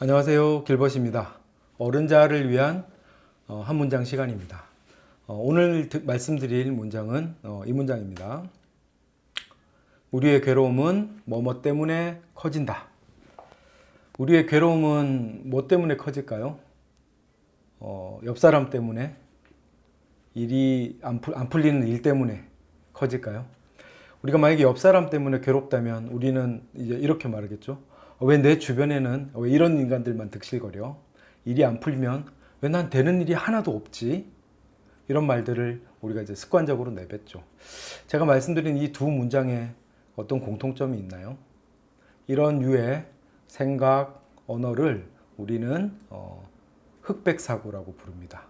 안녕하세요. 길벗입니다. 어른자를 위한 어, 한 문장 시간입니다. 어, 오늘 드- 말씀드릴 문장은 어, 이 문장입니다. 우리의 괴로움은 뭐뭐 때문에 커진다. 우리의 괴로움은 뭐 때문에 커질까요? 어, 옆 사람 때문에 일이 안, 풀, 안 풀리는 일 때문에 커질까요? 우리가 만약에 옆 사람 때문에 괴롭다면 우리는 이제 이렇게 말하겠죠. 왜 내 주변에는 왜 이런 인간들만 득실거려? 일이 안 풀리면 왜 난 되는 일이 하나도 없지? 이런 말들을 우리가 이제 습관적으로 내뱉죠. 제가 말씀드린 이 두 문장에 어떤 공통점이 있나요? 이런 유의 생각, 언어를 우리는 어, 흑백 사고라고 부릅니다.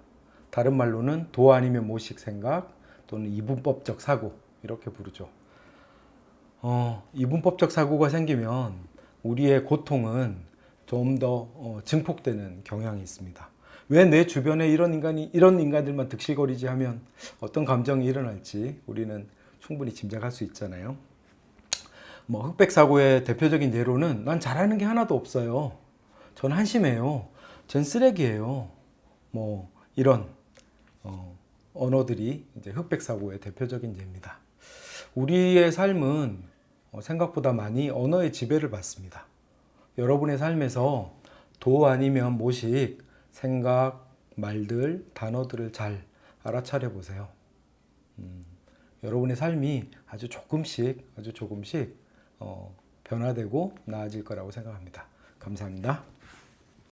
다른 말로는 도 아니면 모식 생각 또는 이분법적 사고 이렇게 부르죠. 어, 이분법적 사고가 생기면 우리의 고통은 좀더 어, 증폭되는 경향이 있습니다. 왜 내 주변에 이런 인간이 이런 인간들만 득실거리지 하면 어떤 감정이 일어날지 우리는 충분히 짐작할 수 있잖아요. 뭐 흑백 사고의 대표적인 예로는 난 잘하는 게 하나도 없어요. 전 한심해요. 전 쓰레기예요. 뭐 이런 어, 언어들이 이제 흑백 사고의 대표적인 예입니다. 우리의 삶은 어, 생각보다 많이 언어의 지배를 받습니다. 여러분의 삶에서 도 아니면 모식, 생각, 말들, 단어들을 잘 알아차려 보세요. 음, 여러분의 삶이 아주 조금씩, 아주 조금씩 어, 변화되고 나아질 거라고 생각합니다. 감사합니다.